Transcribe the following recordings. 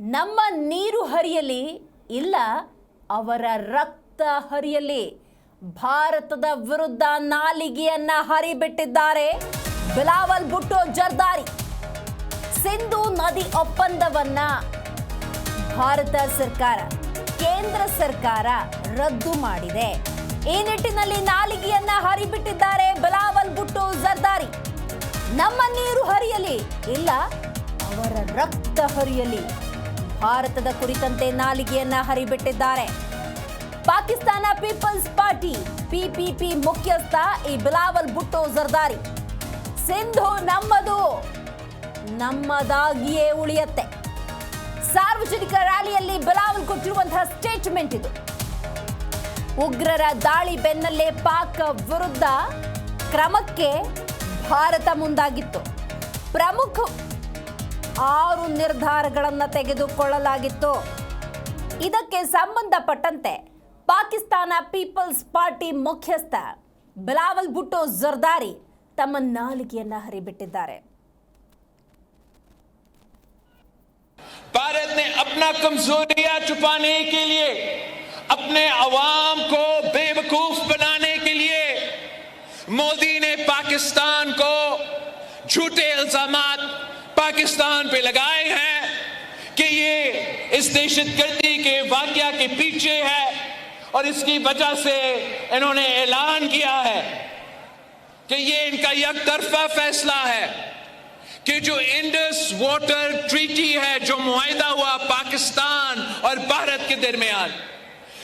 ನಮ್ಮ ನೀರು ಹರಿಯಲಿ ಇಲ್ಲ ಅವರ ರಕ್ತ ಹರಿಯಲಿ. ಭಾರತದ ವಿರುದ್ಧ ನಾಲಿಗೆಯನ್ನ ಹರಿಬಿಟ್ಟಿದ್ದಾರೆ ಬಿಲಾವಲ್ ಬುಟ್ಟೋ ಜರ್ದಾರಿ. ಸಿಂಧು ನದಿ ಒಪ್ಪಂದವನ್ನ ಭಾರತ ಸರ್ಕಾರ, ಕೇಂದ್ರ ಸರ್ಕಾರ ರದ್ದು ಮಾಡಿದೆ. ಈ ನಿಟ್ಟಿನಲ್ಲಿ ನಾಲಿಗೆಯನ್ನ ಹರಿಬಿಟ್ಟಿದ್ದಾರೆ ಬಿಲಾವಲ್ ಬುಟ್ಟು ಜರ್ದಾರಿ. ನಮ್ಮ ನೀರು ಹರಿಯಲಿ ಇಲ್ಲ ಅವರ ರಕ್ತ ಹರಿಯಲಿ. ಭಾರತದ ಕುರಿತಂತೆ ನಾಲಿಗೆಯನ್ನ ಹರಿಬಿಟ್ಟಿದ್ದಾರೆ. ಪಾಕಿಸ್ತಾನ ಪೀಪಲ್ಸ್ ಪಾರ್ಟಿ, ಪಿಪಿಪಿ ಮುಖ್ಯಸ್ಥ ಈ ಬಿಲಾವಲ್ ಭುಟ್ಟೋ ಜರ್ದಾರಿ ಸಿಂಧು ನಮ್ಮದು, ನಮ್ಮದಾಗಿಯೇ ಉಳಿಯತ್ತೆ. ಸಾರ್ವಜನಿಕ ರ್ಯಾಲಿಯಲ್ಲಿ ಬಿಲಾವಲ್ ಕೊಟ್ಟಿರುವಂತಹ ಸ್ಟೇಟ್ಮೆಂಟ್ ಇದು. ಉಗ್ರರ ದಾಳಿ ಬೆನ್ನಲ್ಲೇ ಪಾಕ್ ವಿರುದ್ಧ ಕ್ರಮಕ್ಕೆ ಭಾರತ ಮುಂದಾಗಿತ್ತು. ಪ್ರಮುಖ ಆರು ನಿರ್ಧಾರಗಳನ್ನು ತೆಗೆದುಕೊಳ್ಳಲಾಗಿತ್ತು ಇದಕ್ಕೆ ಸಂಬಂಧಪಟ್ಟಂತೆ ಪಾಕಿಸ್ತಾನ ಪೀಪಲ್ಸ್ ಪಾರ್ಟಿ ಮುಖ್ಯಸ್ಥ ಬಿಲಾವಲ್ ಭುಟ್ಟೋ ಜರ್ದಾರಿ ತಮ್ಮ ನಾಲಿಗೆಯನ್ನ ಹರಿಬಿಟ್ಟಿದ್ದಾರೆ भारत ने अपना कमजोरियां छुपाने के लिए अपने अवाम को बेवकूफ बनाने के लिए मोदी ने पाकिस्तान को झूठे इल्जाम پاکستان پہ لگائے ہیں کہ یہ اس دہشت گردی کے واقعہ کے پیچھے ہے اور اس کی وجہ سے انہوں نے اعلان کیا ہے کہ یہ ان کا یک طرفہ فیصلہ ہے کہ جو انڈس واٹر ٹریٹی ہے جو معاہدہ ہوا پاکستان اور بھارت کے درمیان،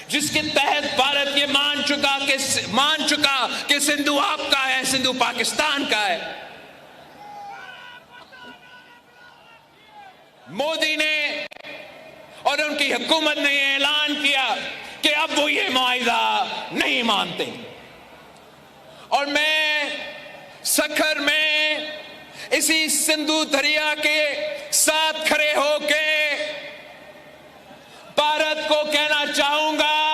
جس کے تحت بھارت یہ مان چکا کہ مان چکا کہ سندھو آپ کا ہے، سندھو پاکستان کا ہے مودی نے اور ان کی حکومت نے اعلان کیا کہ اب وہ یہ معاہدہ نہیں مانتے۔ اور میں سکھر میں اسی سندھو دریا کے ساتھ کھڑے ہو کے بھارت کو کہنا چاہوں گا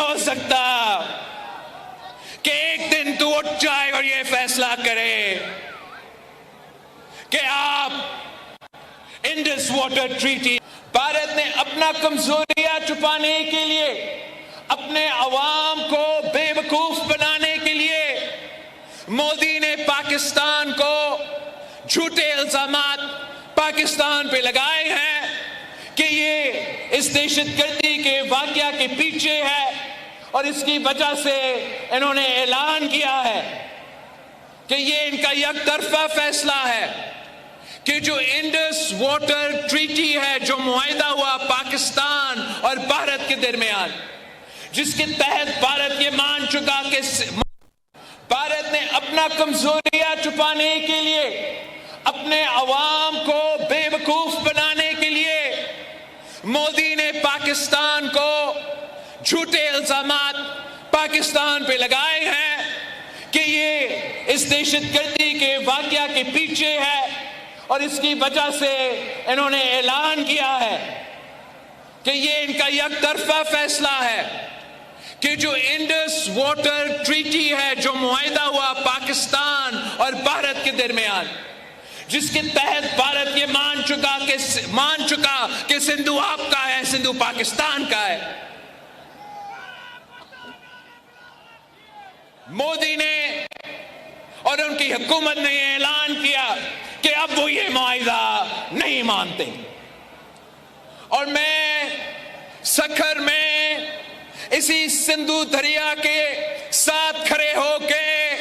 ہو سکتا کہ ایک دن تو اٹھ جائے اور یہ فیصلہ کرے کہ آپ انڈس واٹر ٹریٹی بھارت نے اپنا کمزوریاں چھپانے کے لیے، اپنے عوام کو بے وقوف بنانے کے لیے مودی نے پاکستان کو جھوٹے الزامات پاکستان پہ لگائے ہیں کہ یہ اس دہشت گردی کے واقعہ کے پیچھے ہے۔ اور اس کی وجہ سے انہوں نے اعلان کیا ہے کہ یہ ان کا یک طرفہ فیصلہ ہے کہ جو انڈس واٹر ٹریٹی ہے جو معاہدہ ہوا پاکستان اور بھارت کے درمیان، جس کے تحت بھارت یہ مان چکا کہ بھارت نے اپنا کمزوریاں چھپانے کے لیے، اپنے عوام کو بے وقوف بنانے کے لیے مودی نے پاکستان کو جھوٹے الزامات پاکستان پہ لگائے ہیں کہ یہ اس دہشت گردی کے واقعہ کے پیچھے ہے اور اس کی وجہ سے انہوں نے اعلان کیا ہے کہ یہ ان کا یک طرفہ فیصلہ ہے کہ جو انڈس واٹر ٹریٹی ہے جو معاہدہ ہوا پاکستان اور بھارت کے درمیان، جس کے تحت بھارت یہ مان چکا کہ مان چکا کہ سندھو آپ کا ہے، سندھو پاکستان کا ہے۔ مودی نے اور ان کی حکومت نے اعلان کیا کہ اب وہ یہ معاہدہ نہیں مانتے۔ اور میں سکھر میں اسی سندھو دریا کے ساتھ کھڑے ہو کے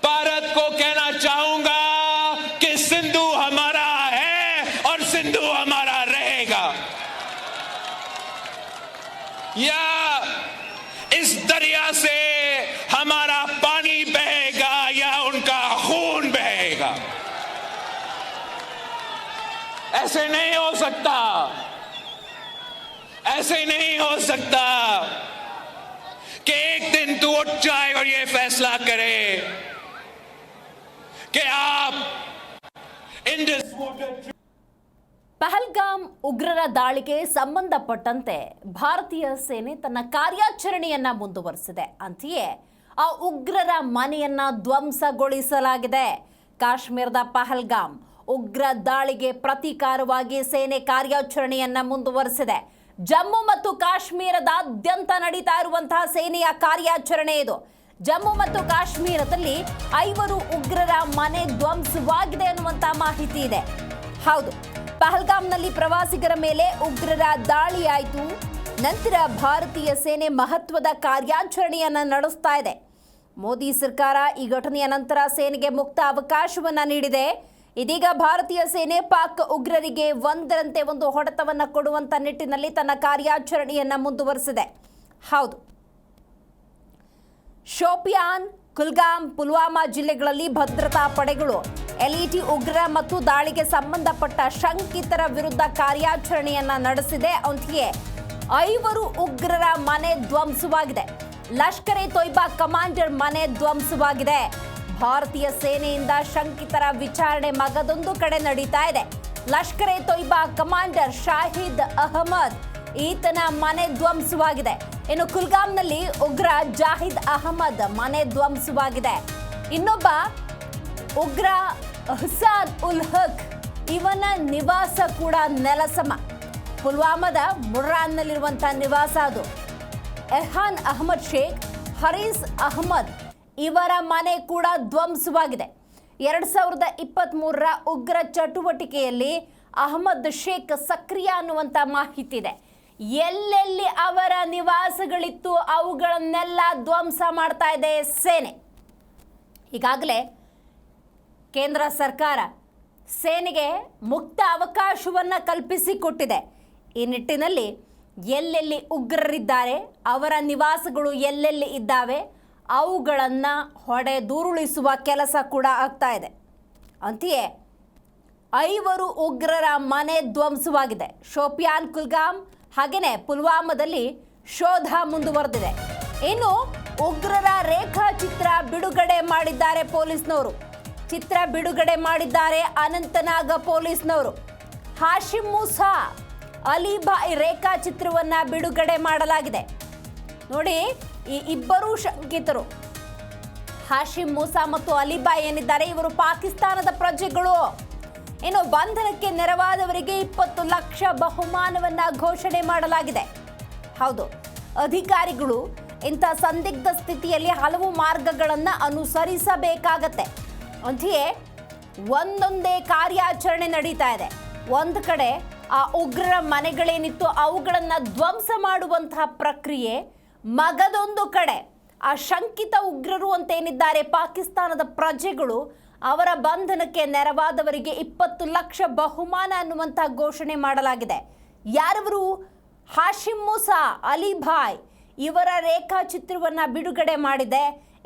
بھارت کو کہنا چاہوں گا کہ سندھو ہمارا ہے اور سندھو ہمارا رہے گا۔ یا नहीं हो सकता ऐसे नहीं हो सकता कि एक दिन तू उठ जाए और ये फैसला करे रहे कि आप इंडस वाटर ಪಹಲ್ಗಾಮ್ ಉಗ್ರರ ದಾಳಿಗೆ ಸಂಬಂಧಪಟ್ಟಂತೆ ಭಾರತೀಯ ಸೇನೆ ತನ್ನ ಕಾರ್ಯಾಚರಣೆಯನ್ನ ಮುಂದುವರೆಸಿದೆ ಅಂತೆಯೇ ಆ ಉಗ್ರರ ಮನೆಯನ್ನ ಧ್ವಂಸಗೊಳಿಸಲಾಗಿದೆ ಕಾಶ್ಮೀರದ ಪಹಲ್ಗಾಮ್ ಉಗ್ರ ದಾಳಿಗೆ ಪ್ರತೀಕಾರವಾಗಿ ಸೇನೆ ಕಾರ್ಯಾಚರಣೆಯನ್ನ ಮುಂದುವರೆಸಿದೆ. ಜಮ್ಮು ಮತ್ತು ಕಾಶ್ಮೀರದಾದ್ಯಂತ ನಡೀತಾ ಇರುವಂತಹ ಸೇನೆಯ ಕಾರ್ಯಾಚರಣೆ ಇದು. ಜಮ್ಮು ಮತ್ತು ಕಾಶ್ಮೀರದಲ್ಲಿ ಐವರು ಉಗ್ರರ ಮನೆ ಧ್ವಂಸವಾಗಿದೆ ಅನ್ನುವಂತಹ ಮಾಹಿತಿ ಇದೆ. ಹೌದು, ಪಹಲ್ಗಾಮ್ನಲ್ಲಿ ಪ್ರವಾಸಿಗರ ಮೇಲೆ ಉಗ್ರರ ದಾಳಿಯಾಯಿತು ನಂತರ ಭಾರತೀಯ ಸೇನೆ ಮಹತ್ವದ ಕಾರ್ಯಾಚರಣೆಯನ್ನ ನಡೆಸ್ತಾ ಇದೆ. ಮೋದಿ ಸರ್ಕಾರ ಈ ಘಟನೆಯ ನಂತರ ಸೇನೆಗೆ ಮುಕ್ತ ಅವಕಾಶವನ್ನ ನೀಡಿದೆ. ಇದೀಗ ಭಾರತೀಯ ಸೇನೆ ಪಾಕ್ ಉಗ್ರರಿಗೆ ಒಂದರಂತೆ ಒಂದು ಹೊಡೆತವನ್ನ ಕೊಡುವಂತ ನಿಟ್ಟಿನಲ್ಲಿ ತನ್ನ ಕಾರ್ಯಾಚರಣೆಯನ್ನ ಮುಂದುವರೆಸಿದೆ. ಹೌದು. ಶೋಪಿಯಾನ್, ಕುಲ್ಗಾಮ್, ಪುಲ್ವಾಮಾ ಜಿಲ್ಲೆಗಳಲ್ಲಿ ಭದ್ರತಾ ಪಡೆಗಳು ಎಲ್ಇಟಿ ಉಗ್ರ ಮತ್ತು ದಾಳಿಗೆ ಸಂಬಂಧಪಟ್ಟ ಶಂಕಿತರ ವಿರುದ್ಧ ಕಾರ್ಯಾಚರಣೆಯನ್ನ ನಡೆಸಿದೆ. ಅಂತೆಯೇ ಐವರು ಉಗ್ರರ ಮನೆ ಧ್ವಂಸವಾಗಿದೆ. ಲಷ್ಕರೆ ಎ ತೊಯ್ಬಾ ಕಮಾಂಡರ್ ಮನೆ ಧ್ವಂಸವಾಗಿದೆ. ಭಾರತೀಯ ಸೇನೆಯಿಂದ ಶಂಕಿತರ ವಿಚಾರಣೆ ಮಗದೊಂದು ಕಡೆ ನಡೀತಾ ಇದೆ. ಲಷ್ಕರ್ ಎ ತೊಯ್ಬಾ ಕಮಾಂಡರ್ ಶಾಹಿದ್ ಅಹಮದ್ ಈತನ ಮನೆ ಧ್ವಂಸವಾಗಿದೆ. ಇನ್ನು ಕುಲ್ಗಾಮ್ನಲ್ಲಿ ಉಗ್ರ ಜಾಹಿದ್ ಅಹಮದ್ ಮನೆ ಧ್ವಂಸವಾಗಿದೆ. ಇನ್ನೊಬ್ಬ ಉಗ್ರ ಹುಸಾನ್ ಉಲ್ ಹಕ್, ಇವನ ನಿವಾಸ ಕೂಡ ನೆಲಸಮ. ಪುಲ್ವಾಮಾದ ಮುರ್ರಾನ್ನಲ್ಲಿರುವಂತಹ ನಿವಾಸ ಅದು. ಎಹಾನ್ ಅಹಮದ್ ಶೇಖ್, ಹರೀಸ್ ಅಹಮದ್ ಇವರ ಮನೆ ಕೂಡ ಧ್ವಂಸವಾಗಿದೆ. ಎರಡ್ ಸಾವಿರದ ಇಪ್ಪತ್ತ್ ಮೂರರ ಉಗ್ರ ಚಟುವಟಿಕೆಯಲ್ಲಿ ಅಹಮದ್ ಶೇಖ್ ಸಕ್ರಿಯ ಅನ್ನುವಂಥ ಮಾಹಿತಿ ಇದೆ ಎಲ್ಲೆಲ್ಲಿ ಅವರ ನಿವಾಸಗಳಿತ್ತು, ಅವುಗಳನ್ನೆಲ್ಲ ಧ್ವಂಸ ಮಾಡ್ತಾ ಇದೆ ಸೇನೆ. ಈಗಾಗಲೇ ಕೇಂದ್ರ ಸರ್ಕಾರ ಸೇನೆಗೆ ಮುಕ್ತ ಅವಕಾಶವನ್ನು ಕಲ್ಪಿಸಿಕೊಟ್ಟಿದೆ. ಈ ನಿಟ್ಟಿನಲ್ಲಿ ಎಲ್ಲೆಲ್ಲಿ ಉಗ್ರರಿದ್ದಾರೆ, ಅವರ ನಿವಾಸಗಳು ಎಲ್ಲೆಲ್ಲಿ ಇದ್ದಾವೆ ಅವುಗಳನ್ನು ಹೊಡೆದುರುಳಿಸುವ ಕೆಲಸ ಕೂಡ ಆಗ್ತಾ ಇದೆ. ಅಂತೆಯೇ, ಐವರು ಉಗ್ರರ ಮನೆ ಧ್ವಂಸವಾಗಿದೆ. ಶೋಪಿಯಾನ್ ಕುಲ್ಗಾಮ್ ಹಾಗೆಯೇ ಪುಲ್ವಾಮಾದಲ್ಲಿ ಶೋಧ ಮುಂದುವರೆದಿದೆ. ಇನ್ನು ಉಗ್ರರ ರೇಖಾಚಿತ್ರ ಬಿಡುಗಡೆ ಮಾಡಿದ್ದಾರೆ ಪೊಲೀಸ್ನವರು. ಚಿತ್ರ ಬಿಡುಗಡೆ ಮಾಡಿದ್ದಾರೆ ಅನಂತನಾಗ ಪೊಲೀಸ್ನವರು. ಹಾಶಿಮ್ ಮೂಸಾ ಅಲಿಬಾಯ್ ರೇಖಾಚಿತ್ರವನ್ನು ಬಿಡುಗಡೆ ಮಾಡಲಾಗಿದೆ. ನೋಡಿ ಈ ಇಬ್ಬರೂ ಶಂಕಿತರು. ಹಾಶಿಮ್, ಮೂಸಾ ಮತ್ತು ಅಲಿಬಾಯ್ ಏನಿದ್ದಾರೆ? ಇವರು ಪಾಕಿಸ್ತಾನದ ಪ್ರಜೆಗಳು. ಇನ್ನು ಬಂಧನಕ್ಕೆ ನೆರವಾದವರಿಗೆ ಇಪ್ಪತ್ತು ಲಕ್ಷ ಬಹುಮಾನವನ್ನ ಘೋಷಣೆ ಮಾಡಲಾಗಿದೆ. ಹೌದು, ಅಧಿಕಾರಿಗಳು ಇಂಥ ಸಂದಿಗ್ಧ ಸ್ಥಿತಿಯಲ್ಲಿ ಹಲವು ಮಾರ್ಗಗಳನ್ನು ಅನುಸರಿಸಬೇಕಾಗತ್ತೆ. ಅಂತೆಯೇ, ಒಂದೊಂದೇ ಕಾರ್ಯಾಚರಣೆ ನಡೀತಾ ಇದೆ. ಒಂದು ಕಡೆ ಆ ಉಗ್ರರ ಮನೆಗಳೇನಿತ್ತು, ಅವುಗಳನ್ನು ಧ್ವಂಸ ಮಾಡುವಂತಹ ಪ್ರಕ್ರಿಯೆ ಮಗದೊಂದು ಕಡೆ ಆ ಶಂಕಿತ ಉಗ್ರರು ಅಂತೇನಿದ್ದಾರೆ ಪಾಕಿಸ್ತಾನದ ಪ್ರಜೆಗಳು, ಅವರ ಬಂಧನಕ್ಕೆ ನೆರವಾದವರಿಗೆ ಇಪ್ಪತ್ತು ಲಕ್ಷ ಬಹುಮಾನ ಅನ್ನುವಂತಹ ಘೋಷಣೆ ಮಾಡಲಾಗಿದೆ. ಯಾರವರು? ಹಾಶಿಮ್ ಅಲಿ ಅಲಿಭಾಯ್ ಇವರ ರೇಖಾಚಿತ್ರವನ್ನು ಬಿಡುಗಡೆ ಮಾಡಿದೆ.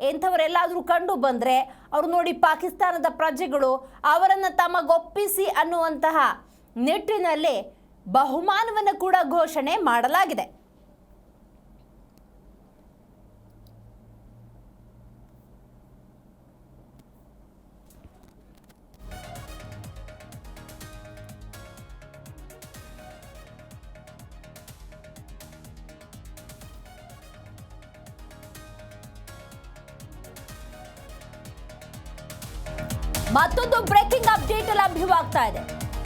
ಎಂಥವರೆಲ್ಲಾದರೂ ಕಂಡು ಬಂದರೆ ಅವರು ನೋಡಿ ಪಾಕಿಸ್ತಾನದ ಪ್ರಜೆಗಳು ಅವರನ್ನು ತಮಗೊಪ್ಪಿಸಿ ಅನ್ನುವಂತಹ ನಿಟ್ಟಿನಲ್ಲಿ ಬಹುಮಾನವನ್ನು ಕೂಡ ಘೋಷಣೆ ಮಾಡಲಾಗಿದೆ. ಲಭ್ಯವಾಗ್ತಾ ಇದೆ.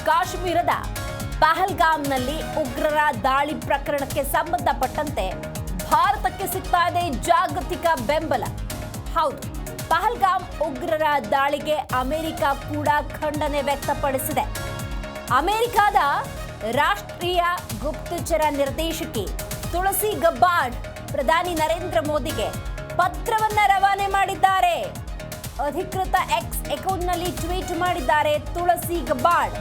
ಕಾಶ್ಮೀರದ ಪಹಲ್ಗಾಮ್ನಲ್ಲಿ ಉಗ್ರರ ದಾಳಿ ಪ್ರಕರಣಕ್ಕೆ ಸಂಬಂಧಪಟ್ಟಂತೆ ಭಾರತಕ್ಕೆ ಸಿಗ್ತಾ ಇದೆ ಜಾಗತಿಕ ಬೆಂಬಲ. ಹೌದು, ಪಹಲ್ಗಾಮ್ ಉಗ್ರರ ದಾಳಿಗೆ ಅಮೆರಿಕ ಕೂಡ ಖಂಡನೆ ವ್ಯಕ್ತಪಡಿಸಿದೆ. ಅಮೆರಿಕದ ರಾಷ್ಟ್ರೀಯ ಗುಪ್ತಚರ ನಿರ್ದೇಶಕಿ ತುಳಸಿ ಗಬ್ಬಾಡ್ ಪ್ರಧಾನಿ ನರೇಂದ್ರ ಮೋದಿಗೆ ಪತ್ರವನ್ನ ರವಾನೆ ಮಾಡಿದ್ದಾರೆ. ಅಧಿಕೃತ ಎಕ್ಸ್ ಅಕೌಂಟ್ನಲ್ಲಿ ಟ್ವೀಟ್ ಮಾಡಿದ್ದಾರೆ ತುಳಸಿ ಗಬ್ಬಾಳ್.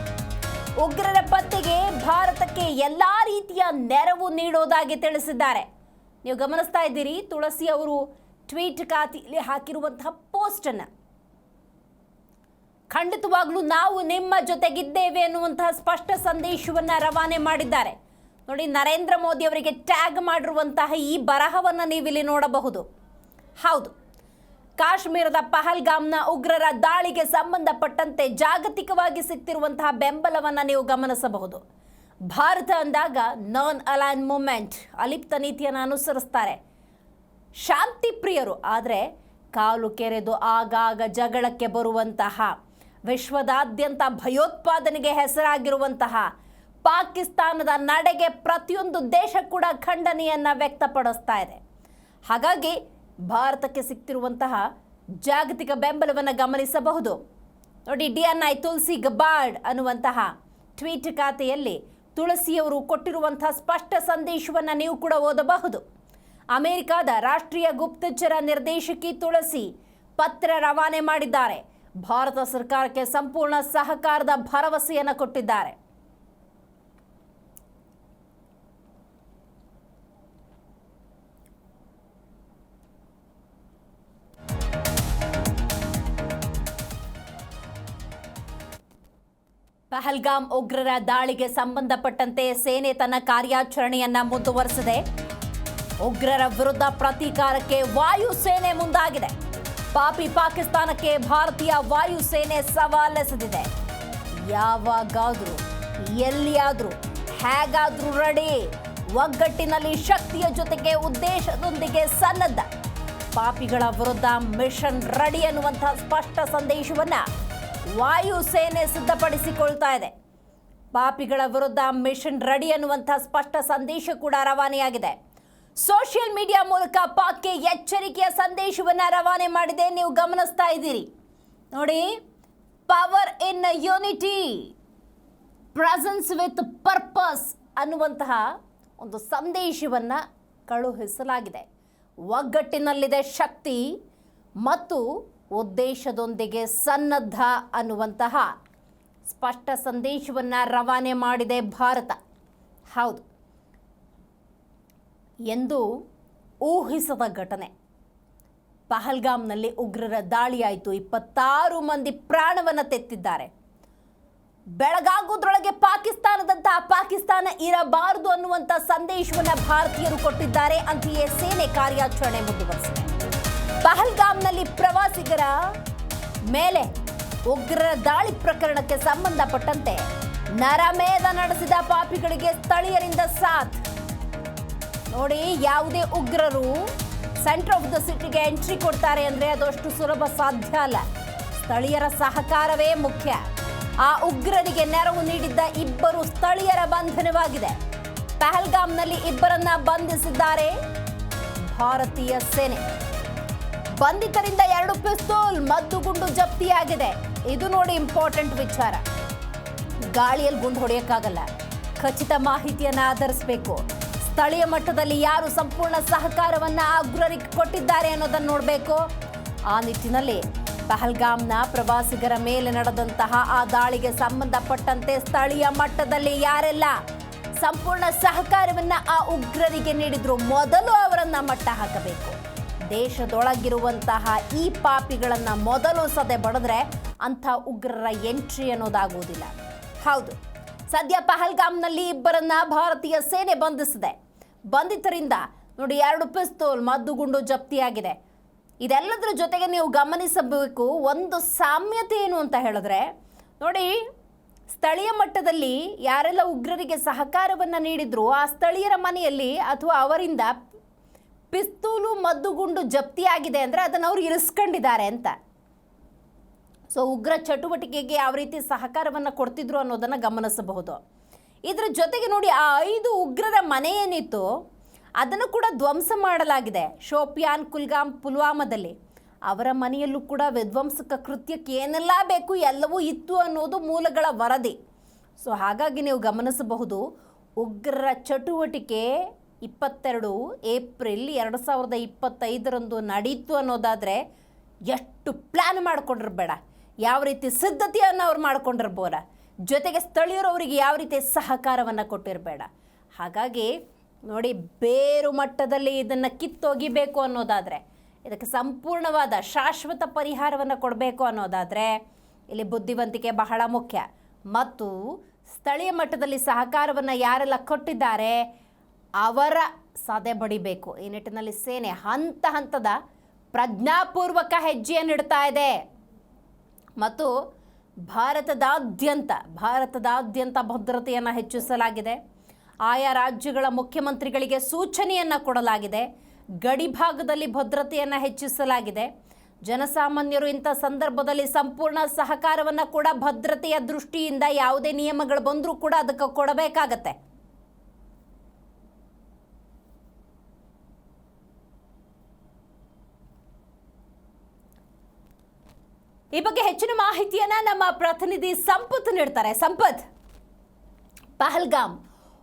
ಉಗ್ರರ ಪತ್ತೆಗೆ ಭಾರತಕ್ಕೆ ಎಲ್ಲ ರೀತಿಯ ನೆರವು ನೀಡೋದಾಗಿ ತಿಳಿಸಿದ್ದಾರೆ. ನೀವು ಗಮನಿಸ್ತಾ ಇದ್ದೀರಿ, ತುಳಸಿ ಅವರು ಟ್ವೀಟ್ ಖಾತೆಯಲ್ಲಿ ಹಾಕಿರುವಂತಹ ಪೋಸ್ಟ್ ಅನ್ನ. ಖಂಡಿತವಾಗ್ಲೂ ನಾವು ನಿಮ್ಮ ಜೊತೆಗಿದ್ದೇವೆ ಅನ್ನುವಂತಹ ಸ್ಪಷ್ಟ ಸಂದೇಶವನ್ನ ರವಾನೆ ಮಾಡಿದ್ದಾರೆ. ನೋಡಿ, ನರೇಂದ್ರ ಮೋದಿ ಅವರಿಗೆ ಟ್ಯಾಗ್ ಮಾಡಿರುವಂತಹ ಈ ಬರಹವನ್ನು ನೀವಿಲ್ಲಿ ನೋಡಬಹುದು. ಹೌದು. ಕಾಶ್ಮೀರದ ಪಹಲ್ಗಾಮ್ನ ಉಗ್ರರ ದಾಳಿಗೆ ಸಂಬಂಧಪಟ್ಟಂತೆ ಜಾಗತಿಕವಾಗಿ ಸಿಗ್ತಿರುವಂತಹ ಬೆಂಬಲವನ್ನು ನೀವು ಗಮನಿಸಬಹುದು. ಭಾರತ ಅಂದಾಗ ನಾನ್ ಅಲೈನ್ ಮೂಮೆಂಟ್ ಅಲಿಪ್ತ ನೀತಿಯನ್ನು ಅನುಸರಿಸ್ತಾರೆ. ಶಾಂತಿ ಪ್ರಿಯರು, ಆದರೆ ಕಾಲು ಕೆರೆದು ಆಗಾಗ ಜಗಳಕ್ಕೆ ಬರುವಂತಹ, ವಿಶ್ವದಾದ್ಯಂತ ಭಯೋತ್ಪಾದನೆಗೆ ಹೆಸರಾಗಿರುವಂತಹ, ಪಾಕಿಸ್ತಾನದ ನಡೆಗೆ ಪ್ರತಿಯೊಂದು ದೇಶ ಕೂಡ ಖಂಡನೆಯನ್ನು ವ್ಯಕ್ತಪಡಿಸ್ತಾ ಇದೆ. ಹಾಗಾಗಿ ಭಾರತಕ್ಕೆ ಸಿಗ್ತಿರುವಂತಹ ಜಾಗತಿಕ ಬೆಂಬಲವನ್ನು ಗಮನಿಸಬಹುದು. ನೋಡಿ, D N I Tulsi Gabbard ಅನ್ನುವಂತಹ ಟ್ವೀಟ್ ಖಾತೆಯಲ್ಲಿ ತುಳಸಿಯವರು ಕೊಟ್ಟಿರುವಂತಹ ಸ್ಪಷ್ಟ ಸಂದೇಶವನ್ನು ನೀವು ಕೂಡ ಓದಬಹುದು. ಅಮೆರಿಕದ ರಾಷ್ಟ್ರೀಯ ಗುಪ್ತಚರ ನಿರ್ದೇಶಕಿ ತುಳಸಿ ಪತ್ರ ರವಾನೆ ಮಾಡಿದ್ದಾರೆ. ಭಾರತ ಸರ್ಕಾರಕ್ಕೆ ಸಂಪೂರ್ಣ ಸಹಕಾರದ ಭರವಸೆಯನ್ನು ಕೊಟ್ಟಿದ್ದಾರೆ. ಪಹಲ್ಗಾಮ್ ಉಗ್ರರ ದಾಳಿಗೆ ಸಂಬಂಧಪಟ್ಟಂತೆ ಸೇನೆ ತನ್ನ ಕಾರ್ಯಾಚರಣೆಯನ್ನ ಮುಂದುವರೆಸಿದೆ. ಉಗ್ರರ ವಿರುದ್ಧ ಪ್ರತೀಕಾರಕ್ಕೆ ವಾಯುಸೇನೆ ಮುಂದಾಗಿದೆ. ಪಾಪಿ ಪಾಕಿಸ್ತಾನಕ್ಕೆ ಭಾರತೀಯ ವಾಯುಸೇನೆ ಸವಾಲೆಸೆದಿದೆ ಯಾವಾಗಾದ್ರೂ, ಎಲ್ಲಿಯಾದ್ರೂ, ಹೇಗಾದ್ರೂ ರೆಡಿ. ಒಗ್ಗಟ್ಟಿನಲ್ಲಿ ಶಕ್ತಿಯ ಜೊತೆಗೆ ಉದ್ದೇಶದೊಂದಿಗೆ ಸನ್ನದ್ಧ. ಪಾಪಿಗಳ ವಿರುದ್ಧ ಮಿಷನ್ ರೆಡಿ ಅನ್ನುವಂತಹ ಸ್ಪಷ್ಟ ಸಂದೇಶವನ್ನ ವಾಯುಸೇನೆ ಸಿದ್ಧಪಡಿಸಿಕೊಳ್ತಾ ಇದೆ. ಪಾಪಿಗಳ ವಿರುದ್ಧ ಮಿಷನ್ ರೆಡಿ ಅನ್ನುವಂಥ ಸ್ಪಷ್ಟ ಸಂದೇಶ ಕೂಡ ರವಾನೆಯಾಗಿದೆ. ಸೋಷಿಯಲ್ ಮೀಡಿಯಾ ಮೂಲಕ ಪಾಕ್ಗೆ ಎಚ್ಚರಿಕೆಯ ಸಂದೇಶವನ್ನ ರವಾನೆ ಮಾಡಿದೆ. ನೀವು ಗಮನಿಸ್ತಾ ಇದ್ದೀರಿ. ನೋಡಿ power in unity presence with purpose ಅನ್ನುವಂತಹ ಒಂದು ಸಂದೇಶವನ್ನು ಕಳುಹಿಸಲಾಗಿದೆ. ಒಗ್ಗಟ್ಟಿನಲ್ಲಿದೆ ಶಕ್ತಿ ಮತ್ತು ಉದ್ದೇಶದೊಂದಿಗೆ ಸನ್ನದ್ಧ ಅನ್ನುವಂತಹ ಸ್ಪಷ್ಟ ಸಂದೇಶವನ್ನು ರವಾನೆ ಮಾಡಿದೆ ಭಾರತ. ಹೌದು. ಎಂದು ಊಹಿಸದ ಘಟನೆ. ಪಹಲ್ಗಾಮ್ನಲ್ಲಿ ಉಗ್ರರ ದಾಳಿಯಾಯಿತು. ಇಪ್ಪತ್ತಾರು ಮಂದಿ ಪ್ರಾಣವನ್ನು ತೆತ್ತಿದ್ದಾರೆ. ಬೆಳಗಾಗೋದ್ರೊಳಗೆ ಪಾಕಿಸ್ತಾನದಂತಹ ಪಾಕಿಸ್ತಾನ ಇರಬಾರದು ಅನ್ನುವಂಥ ಸಂದೇಶವನ್ನು ಭಾರತೀಯರು ಕೊಟ್ಟಿದ್ದಾರೆ ಅಂತೆಯೇ ಸೇನೆ ಕಾರ್ಯಾಚರಣೆ ಮುಂದುವರೆಸಿದೆ. ಪಹಲ್ಗಾಮ್ನಲ್ಲಿ ಪ್ರವಾಸಿಗರ ಮೇಲೆ ಉಗ್ರರ ದಾಳಿ ಪ್ರಕರಣಕ್ಕೆ ಸಂಬಂಧಪಟ್ಟಂತೆ ನರಮೇಧ ನಡೆಸಿದ ಪಾಪಿಗಳಿಗೆ ಸ್ಥಳೀಯರಿಂದ ಸಾಥ್. ನೋಡಿ, ಯಾವುದೇ ಉಗ್ರರು ಸೆಂಟರ್ ಆಫ್ ದ ಸಿಟಿಗೆ ಎಂಟ್ರಿ ಕೊಡ್ತಾರೆ ಅಂದರೆ ಅದಷ್ಟು ಸುಲಭ ಸಾಧ್ಯ ಅಲ್ಲ. ಸ್ಥಳೀಯರ ಸಹಕಾರವೇ ಮುಖ್ಯ. ಆ ಉಗ್ರರಿಗೆ ನೆರವು ನೀಡಿದ್ದ ಇಬ್ಬರು ಸ್ಥಳೀಯರ ಬಂಧನವಾಗಿದೆ. ಪಹಲ್ಗಾಮ್ನಲ್ಲಿ ಇಬ್ಬರನ್ನ ಬಂಧಿಸಿದ್ದಾರೆ ಭಾರತೀಯ ಸೇನೆ. ಬಂಧಿತರಿಂದ ಎರಡು ಪಿಸ್ತೂಲ್ ಮದ್ದುಗುಂಡು ಜಪ್ತಿಯಾಗಿದೆ. ಇದು ನೋಡಿ ಇಂಪಾರ್ಟೆಂಟ್ ವಿಚಾರ. ಗಾಳಿಯಲ್ಲಿ ಗುಂಡು ಹೊಡೆಯಕ್ಕಾಗಲ್ಲ. ಖಚಿತ ಮಾಹಿತಿಯನ್ನು ಆಧರಿಸಬೇಕು. ಸ್ಥಳೀಯ ಮಟ್ಟದಲ್ಲಿ ಯಾರು ಸಂಪೂರ್ಣ ಸಹಕಾರವನ್ನ ಉಗ್ರರಿಗೆ ಕೊಟ್ಟಿದ್ದಾರೆ ಅನ್ನೋದನ್ನು ನೋಡಬೇಕು. ಆ ನಿಟ್ಟಿನಲ್ಲಿ ಪಹಲ್ಗಾಮ್ನ ಪ್ರವಾಸಿಗರ ಮೇಲೆ ನಡೆದಂತಹ ಆ ದಾಳಿಗೆ ಸಂಬಂಧಪಟ್ಟಂತೆ ಸ್ಥಳೀಯ ಮಟ್ಟದಲ್ಲಿ ಯಾರೆಲ್ಲ ಸಂಪೂರ್ಣ ಸಹಕಾರವನ್ನ ಆ ಉಗ್ರರಿಗೆ ನೀಡಿದ್ರು, ಮೊದಲು ಅವರನ್ನ ಮಟ್ಟ ಹಾಕಬೇಕು. ದೇಶದೊಳಗಿರುವಂತಹ ಈ ಪಾಪಿಗಳನ್ನು ಮೊದಲು ಸದೆ ಬಡಿದ್ರೆ ಅಂಥ ಉಗ್ರರ ಎಂಟ್ರಿ ಅನ್ನೋದಾಗುವುದಿಲ್ಲ. ಹೌದು, ಸದ್ಯ ಪಹಲ್ಗಾಮ್ನಲ್ಲಿ ಇಬ್ಬರನ್ನ ಭಾರತೀಯ ಸೇನೆ ಬಂಧಿಸಿದೆ. ಬಂಧಿತರಿಂದ ನೋಡಿ ಎರಡು ಪಿಸ್ತೂಲ್ ಮದ್ದುಗುಂಡು ಜಪ್ತಿಯಾಗಿದೆ. ಇದೆಲ್ಲದರ ಜೊತೆಗೆ ನೀವು ಗಮನಿಸಬೇಕು, ಒಂದು ಸಾಮ್ಯತೆ ಏನು ಅಂತ ಹೇಳಿದ್ರೆ, ನೋಡಿ ಸ್ಥಳೀಯ ಮಟ್ಟದಲ್ಲಿ ಯಾರೆಲ್ಲ ಉಗ್ರರಿಗೆ ಸಹಕಾರವನ್ನು ನೀಡಿದ್ರು ಆ ಸ್ಥಳೀಯರ ಮನೆಯಲ್ಲಿ ಅಥವಾ ಅವರಿಂದ ಪಿಸ್ತೂಲು ಮದ್ದುಗುಂಡು ಜಪ್ತಿಯಾಗಿದೆ ಅಂದರೆ ಅದನ್ನು ಅವರು ಇರಿಸ್ಕೊಂಡಿದ್ದಾರೆ ಅಂತ. ಸೊ ಉಗ್ರ ಚಟುವಟಿಕೆಗೆ ಯಾವ ರೀತಿ ಸಹಕಾರವನ್ನು ಕೊಡ್ತಿದ್ರು ಅನ್ನೋದನ್ನು ಗಮನಿಸಬಹುದು. ಇದರ ಜೊತೆಗೆ ನೋಡಿ, ಆ ಐದು ಉಗ್ರರ ಮನೆ ಏನಿತ್ತು ಅದನ್ನು ಕೂಡ ಧ್ವಂಸ ಮಾಡಲಾಗಿದೆ. ಶೋಪಿಯಾನ್ ಕುಲ್ಗಾಮ್ ಪುಲ್ವಾಮಾದಲ್ಲಿ ಅವರ ಮನೆಯಲ್ಲೂ ಕೂಡ ವಿಧ್ವಂಸಕ ಕೃತ್ಯಕ್ಕೆ ಏನೆಲ್ಲ ಬೇಕು ಎಲ್ಲವೂ ಇತ್ತು ಅನ್ನೋದು ಮೂಲಗಳ ವರದಿ. ಸೊ ಹಾಗಾಗಿ ನೀವು ಗಮನಿಸಬಹುದು, ಉಗ್ರರ ಚಟುವಟಿಕೆ ಇಪ್ಪತ್ತೆರಡು ಏಪ್ರಿಲ್ ಎರಡು ಸಾವಿರದ ಇಪ್ಪತ್ತೈದರಂದು ನಡೀತು ಅನ್ನೋದಾದರೆ ಎಷ್ಟು ಪ್ಲ್ಯಾನ್ ಮಾಡ್ಕೊಂಡಿರ್ಬೇಡ. ಯಾವ ರೀತಿ ಸಿದ್ಧತೆಯನ್ನು ಅವ್ರು ಮಾಡಿಕೊಂಡಿರ್ಬೋದ ಜೊತೆಗೆ ಸ್ಥಳೀಯರು ಅವರಿಗೆ ಯಾವ ರೀತಿ ಸಹಕಾರವನ್ನು ಕೊಟ್ಟಿರಬೇಡ. ಹಾಗಾಗಿ ನೋಡಿ ಬೇರು ಮಟ್ಟದಲ್ಲಿ ಇದನ್ನು ಕಿತ್ತೊಗಿಬೇಕು ಅನ್ನೋದಾದರೆ, ಇದಕ್ಕೆ ಸಂಪೂರ್ಣವಾದ ಶಾಶ್ವತ ಪರಿಹಾರವನ್ನು ಕೊಡಬೇಕು ಅನ್ನೋದಾದರೆ ಇಲ್ಲಿ ಬುದ್ಧಿವಂತಿಕೆ ಬಹಳ ಮುಖ್ಯ. ಮತ್ತು ಸ್ಥಳೀಯ ಮಟ್ಟದಲ್ಲಿ ಸಹಕಾರವನ್ನು ಯಾರೆಲ್ಲ ಕೊಟ್ಟಿದ್ದಾರೆ ಅವರ ಸದೆ ಬಡಿಬೇಕು. ಈ ನಿಟ್ಟಿನಲ್ಲಿ ಸೇನೆ ಹಂತ ಹಂತದ ಪ್ರಜ್ಞಾಪೂರ್ವಕ ಹೆಜ್ಜೆಯನ್ನಿಡ್ತಾ ಇದೆ. ಮತ್ತು ಭಾರತದಾದ್ಯಂತ ಭಾರತದಾದ್ಯಂತ ಭದ್ರತೆಯನ್ನು ಹೆಚ್ಚಿಸಲಾಗಿದೆ. ಆಯಾ ರಾಜ್ಯಗಳ ಮುಖ್ಯಮಂತ್ರಿಗಳಿಗೆ ಸೂಚನೆಯನ್ನು ಕೊಡಲಾಗಿದೆ. ಗಡಿಭಾಗದಲ್ಲಿ ಭದ್ರತೆಯನ್ನು ಹೆಚ್ಚಿಸಲಾಗಿದೆ. ಜನಸಾಮಾನ್ಯರು ಇಂಥ ಸಂದರ್ಭದಲ್ಲಿ ಸಂಪೂರ್ಣ ಸಹಕಾರವನ್ನು ಕೂಡ ಭದ್ರತೆಯ ದೃಷ್ಟಿಯಿಂದ ಯಾವುದೇ ನಿಯಮಗಳು ಬಂದರೂ ಕೂಡ ಅದಕ್ಕೆ ಕೊಡಬೇಕಾಗತ್ತೆ. ಈ ಬಗ್ಗೆ ಹೆಚ್ಚಿನ ಮಾಹಿತಿಯನ್ನ ನಮ್ಮ ಪ್ರತಿನಿಧಿ ಸಂಪತ್ ನೀಡ್ತಾರೆ. ಸಂಪತ್ ಪಹಲ್ಗಾಮ್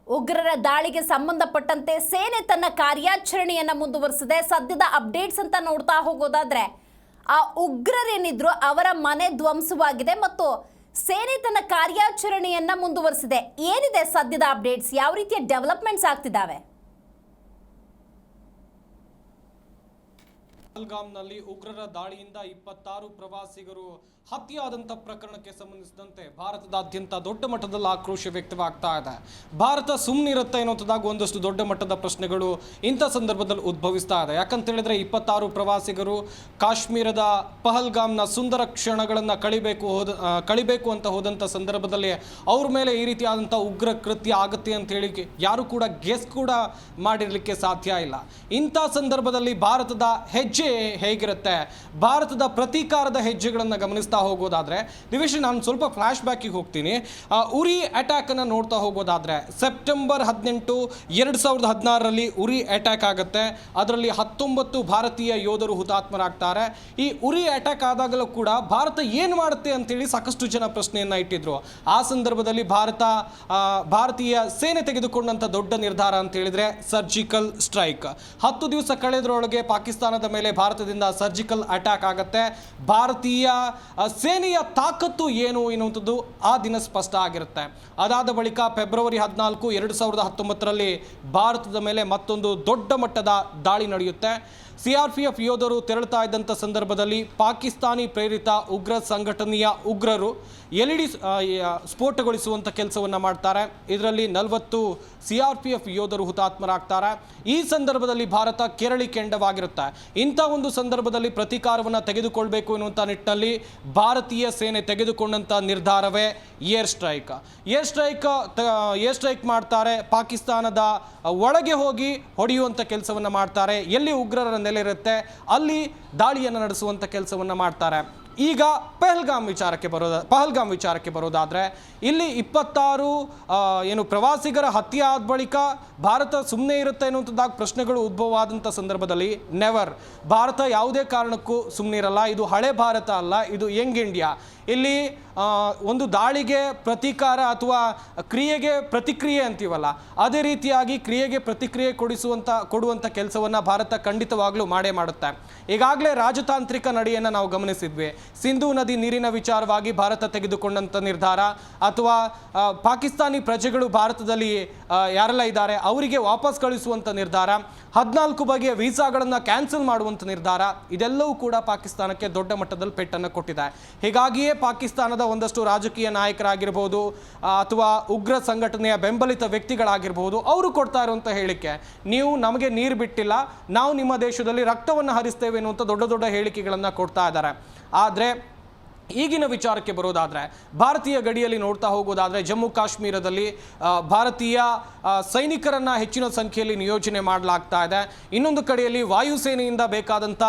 ಉಗ್ರರ ದಾಳಿಗೆ ಸಂಬಂಧಪಟ್ಟಂತೆ ಸೇನೆ ತನ್ನ ಕಾರ್ಯಾಚರಣೆಯನ್ನ ಮುಂದುವರಿಸಿದೆ. ಸದ್ಯದ ಅಪ್ಡೇಟ್ಸ್ ಅಂತ ನೋಡ್ತಾ ಹೋಗೋದಾದ್ರೆ, ಆ ಉಗ್ರರೇನಿದ್ರು ಅವರ ಮನೆ ಧ್ವಂಸವಾಗಿದೆ ಮತ್ತು ಸೇನೆ ತನ್ನ ಕಾರ್ಯಾಚರಣೆಯನ್ನ ಮುಂದುವರಿಸಿದೆ. ಏನಿದೆ ಸದ್ಯದ ಅಪ್ಡೇಟ್ಸ್? ಯಾವ ರೀತಿಯ ಡೆವಲಪ್ಮೆಂಟ್ಸ್ ಆಗ್ತಿದ್ದಾವೆ? ಪಹಲ್ಗಾಮ್ನಲ್ಲಿ ಉಗ್ರರ ದಾಳಿಯಿಂದ ಇಪ್ಪತ್ತಾರು ಪ್ರವಾಸಿಗರು ಹತ್ಯೆಯಾದಂಥ ಪ್ರಕರಣಕ್ಕೆ ಸಂಬಂಧಿಸಿದಂತೆ ಭಾರತದಾದ್ಯಂತ ದೊಡ್ಡ ಮಟ್ಟದಲ್ಲಿ ಆಕ್ರೋಶ ವ್ಯಕ್ತವಾಗ್ತಾ ಇದೆ. ಭಾರತ ಸುಮ್ಮನಿರುತ್ತೆ ಅನ್ನೋಂಥದ್ದಾಗಿ ಒಂದಷ್ಟು ದೊಡ್ಡ ಮಟ್ಟದ ಪ್ರಶ್ನೆಗಳು ಇಂಥ ಸಂದರ್ಭದಲ್ಲಿ ಉದ್ಭವಿಸ್ತಾ ಇದೆ. ಯಾಕಂತ ಹೇಳಿದ್ರೆ ಇಪ್ಪತ್ತಾರು ಪ್ರವಾಸಿಗರು ಕಾಶ್ಮೀರದ ಪಹಲ್ಗಾಮ್ನ ಸುಂದರ ಕ್ಷಣಗಳನ್ನು ಕಳಿಬೇಕು ಹೋದ ಕಳಿಬೇಕು ಅಂತ ಹೋದಂಥ ಸಂದರ್ಭದಲ್ಲಿ ಅವ್ರ ಮೇಲೆ ಈ ರೀತಿಯಾದಂಥ ಉಗ್ರ ಕೃತ್ಯ ಆಗುತ್ತೆ ಅಂತ ಹೇಳಿ ಯಾರು ಕೂಡ ಗೆಸ್ ಕೂಡ ಮಾಡಿರಲಿಕ್ಕೆ ಸಾಧ್ಯ ಇಲ್ಲ. ಇಂಥ ಸಂದರ್ಭದಲ್ಲಿ ಭಾರತದ ಹೆಜ್ಜೆ ಹೇಗಿರುತ್ತೆ? ಭಾರತದ ಪ್ರತೀಕಾರದ ಹೆಜ್ಜೆಗಳನ್ನು ಗಮನಿಸ್ತಾ ಹೋಗೋದಾದ್ರೆ ದಿವೇಶ್ ನಾನು ಸ್ವಲ್ಪ ಫ್ಲಾಶ್ ಬ್ಯಾಕಿಗೆ ಹೋಗ್ತೀನಿ. ಉರಿ ಅಟ್ಯಾಕನ್ನು ನೋಡ್ತಾ ಹೋಗೋದಾದ್ರೆ ಸೆಪ್ಟೆಂಬರ್ ಹದಿನೆಂಟು, ಎರಡು ಸಾವಿರದ ಹದಿನಾರರಲ್ಲಿ ಉರಿ ಅಟ್ಯಾಕ್ ಆಗುತ್ತೆ. ಅದರಲ್ಲಿ ಹತ್ತೊಂಬತ್ತು ಭಾರತೀಯ ಯೋಧರು ಹುತಾತ್ಮರಾಗ್ತಾರೆ. ಈ ಉರಿ ಅಟ್ಯಾಕ್ ಆದಾಗಲೂ ಕೂಡ ಭಾರತ ಏನು ಮಾಡುತ್ತೆ ಅಂತೇಳಿ ಸಾಕಷ್ಟು ಜನ ಪ್ರಶ್ನೆಯನ್ನು ಇಟ್ಟಿದ್ರು. ಆ ಸಂದರ್ಭದಲ್ಲಿ ಭಾರತ ಭಾರತೀಯ ಸೇನೆ ತೆಗೆದುಕೊಂಡಂಥ ದೊಡ್ಡ ನಿರ್ಧಾರ ಅಂತ ಹೇಳಿದ್ರೆ ಸರ್ಜಿಕಲ್ ಸ್ಟ್ರೈಕ್ ಹತ್ತು ದಿವಸ ಕಳೆದರೊಳಗೆ ಪಾಕಿಸ್ತಾನದ ಮೇಲೆ ಭಾರತದಿಂದ ಸರ್ಜಿಕಲ್ ಅಟ್ಯಾಕ್ ಆಗುತ್ತೆ. ಭಾರತೀಯ ಸೇನೆಯ ತಾಕತ್ತು ಏನು ಎನ್ನುವಂಥದ್ದು ಆ ದಿನ ಸ್ಪಷ್ಟ ಆಗಿರುತ್ತೆ. ಅದಾದ ಬಳಿಕ ಫೆಬ್ರವರಿ ಹದಿನಾಲ್ಕು, ಎರಡು ಸಾವಿರದ ಹತ್ತೊಂಬತ್ತರಲ್ಲಿ ಭಾರತದ ಮೇಲೆ ಮತ್ತೊಂದು ದೊಡ್ಡ ಮಟ್ಟದ ದಾಳಿ ನಡೆಯುತ್ತೆ. ಸಿ ಆರ್ ಪಿ ಎಫ್ ಯೋಧರು ತೆರಳುತ್ತಾ ಇದ್ದಂಥ ಸಂದರ್ಭದಲ್ಲಿ ಪಾಕಿಸ್ತಾನಿ ಪ್ರೇರಿತ ಉಗ್ರ ಸಂಘಟನೆಯ ಉಗ್ರರು ಎಲ್ ಇ ಡಿ ಸ್ಫೋಟಗೊಳಿಸುವಂಥ ಕೆಲಸವನ್ನು ಮಾಡ್ತಾರೆ. ಇದರಲ್ಲಿ ನಲವತ್ತು ಸಿ ಆರ್ ಪಿ ಎಫ್ ಯೋಧರು ಹುತಾತ್ಮರಾಗ್ತಾರೆ. ಈ ಸಂದರ್ಭದಲ್ಲಿ ಭಾರತ ಕೆರಳಿ ಕೆಂಡವಾಗಿರುತ್ತೆ. ಇಂಥ ಒಂದು ಸಂದರ್ಭದಲ್ಲಿ ಪ್ರತೀಕಾರವನ್ನು ತೆಗೆದುಕೊಳ್ಬೇಕು ಎನ್ನುವಂಥ ನಿಟ್ಟಿನಲ್ಲಿ ಭಾರತೀಯ ಸೇನೆ ತೆಗೆದುಕೊಂಡಂಥ ನಿರ್ಧಾರವೇ air strike. Air strike air strike ಮಾಡ್ತಾರೆ. ಪಾಕಿಸ್ತಾನದ ಒಳಗೆ ಹೋಗಿ ಹೊಡೆಯುವಂಥ ಕೆಲಸವನ್ನು ಮಾಡ್ತಾರೆ. ಎಲ್ಲಿ ಉಗ್ರರ ನೆಲೆ ಇರುತ್ತೆ, ಅಲ್ಲಿ ದಾಳಿಯನ್ನು ನಡೆಸುವಂಥ ಕೆಲಸವನ್ನು ಮಾಡ್ತಾರೆ. ಈಗ ಪೆಹಲ್ಗಾಮ್ ವಿಚಾರಕ್ಕೆ ಬರೋದ, ಪಹಲ್ಗಾಮ್ ವಿಚಾರಕ್ಕೆ ಬರೋದಾದರೆ, ಇಲ್ಲಿ ಇಪ್ಪತ್ತಾರು ಏನು ಪ್ರವಾಸಿಗರ ಹತ್ಯೆ ಆದ ಬಳಿಕ ಭಾರತ ಸುಮ್ಮನೆ ಇರುತ್ತೆ ಅನ್ನುವಂಥದ್ದಾಗ ಪ್ರಶ್ನೆಗಳು ಉದ್ಭವ ಆದಂಥ ಸಂದರ್ಭದಲ್ಲಿ ನೆವರ್ ಭಾರತ ಯಾವುದೇ ಕಾರಣಕ್ಕೂ ಸುಮ್ಮನೆ ಇರಲ್ಲ, ಇದು ಹಳೆ ಭಾರತ ಅಲ್ಲ, ಇದು ಯಂಗ್ ಇಂಡಿಯಾ. ಇಲ್ಲಿ ಒಂದು ದಾಳಿಗೆ ಪ್ರತೀಕಾರ ಅಥವಾ ಕ್ರಿಯೆಗೆ ಪ್ರತಿಕ್ರಿಯೆ ಅಂತೀವಲ್ಲ, ಅದೇ ರೀತಿಯಾಗಿ ಕ್ರಿಯೆಗೆ ಪ್ರತಿಕ್ರಿಯೆ ಕೊಡಿಸುವಂಥ ಕೊಡುವಂಥ ಕೆಲಸವನ್ನು ಭಾರತ ಖಂಡಿತವಾಗ್ಲೂ ಮಾಡೇ ಮಾಡುತ್ತೆ. ಈಗಾಗಲೇ ರಾಜತಾಂತ್ರಿಕ ನಡೆಯನ್ನು ನಾವು ಗಮನಿಸಿದ್ವಿ. ಸಿಂಧೂ ನದಿ ನೀರಿನ ವಿಚಾರವಾಗಿ ಭಾರತ ತೆಗೆದುಕೊಂಡಂಥ ನಿರ್ಧಾರ, ಅಥವಾ ಪಾಕಿಸ್ತಾನಿ ಪ್ರಜೆಗಳು ಭಾರತದಲ್ಲಿ ಯಾರೆಲ್ಲ ಇದ್ದಾರೆ, ಅವರಿಗೆ ವಾಪಸ್ ಕಳಿಸುವಂಥ ನಿರ್ಧಾರ ಹದಿನಾಲ್ಕು ಬಗೆಯ ವೀಸಾಗಳನ್ನು ಕ್ಯಾನ್ಸಲ್ ಮಾಡುವಂಥ ನಿರ್ಧಾರ ಇದೆಲ್ಲವೂ ಕೂಡ ಪಾಕಿಸ್ತಾನಕ್ಕೆ ದೊಡ್ಡ ಮಟ್ಟದಲ್ಲಿ ಪೆಟ್ಟನ್ನು ಕೊಟ್ಟಿದೆ. ಹೀಗಾಗಿಯೇ ಪಾಕಿಸ್ತಾನದ ಒಂದಷ್ಟು ರಾಜಕೀಯ ನಾಯಕರಾಗಿರ್ಬೋದು ಅಥವಾ ಉಗ್ರ ಸಂಘಟನೆಯ ಬೆಂಬಲಿತ ವ್ಯಕ್ತಿಗಳಾಗಿರ್ಬೋದು, ಅವರು ಕೊಡ್ತಾ ಇರುವಂಥ ಹೇಳಿಕೆ, ನೀವು ನಮಗೆ ನೀರು ಬಿಟ್ಟಿಲ್ಲ, ನಾವು ನಿಮ್ಮ ದೇಶದಲ್ಲಿ ರಕ್ತವನ್ನು ಹರಿಸ್ತೇವೆ ಅನ್ನುವಂಥ ದೊಡ್ಡ ದೊಡ್ಡ ಹೇಳಿಕೆಗಳನ್ನು ಕೊಡ್ತಾ ಇದ್ದಾರೆ. ಆದರೆ ಈಗಿನ ವಿಚಾರಕ್ಕೆ ಬರೋದಾದರೆ, ಭಾರತೀಯ ಗಡಿಯಲ್ಲಿ ನೋಡ್ತಾ ಹೋಗೋದಾದರೆ, ಜಮ್ಮು ಕಾಶ್ಮೀರದಲ್ಲಿ ಭಾರತೀಯ ಸೈನಿಕರನ್ನು ಹೆಚ್ಚಿನ ಸಂಖ್ಯೆಯಲ್ಲಿ ನಿಯೋಜನೆ ಮಾಡಲಾಗ್ತಾ ಇದೆ. ಇನ್ನೊಂದು ಕಡೆಯಲ್ಲಿ ವಾಯುಸೇನೆಯಿಂದ ಬೇಕಾದಂಥ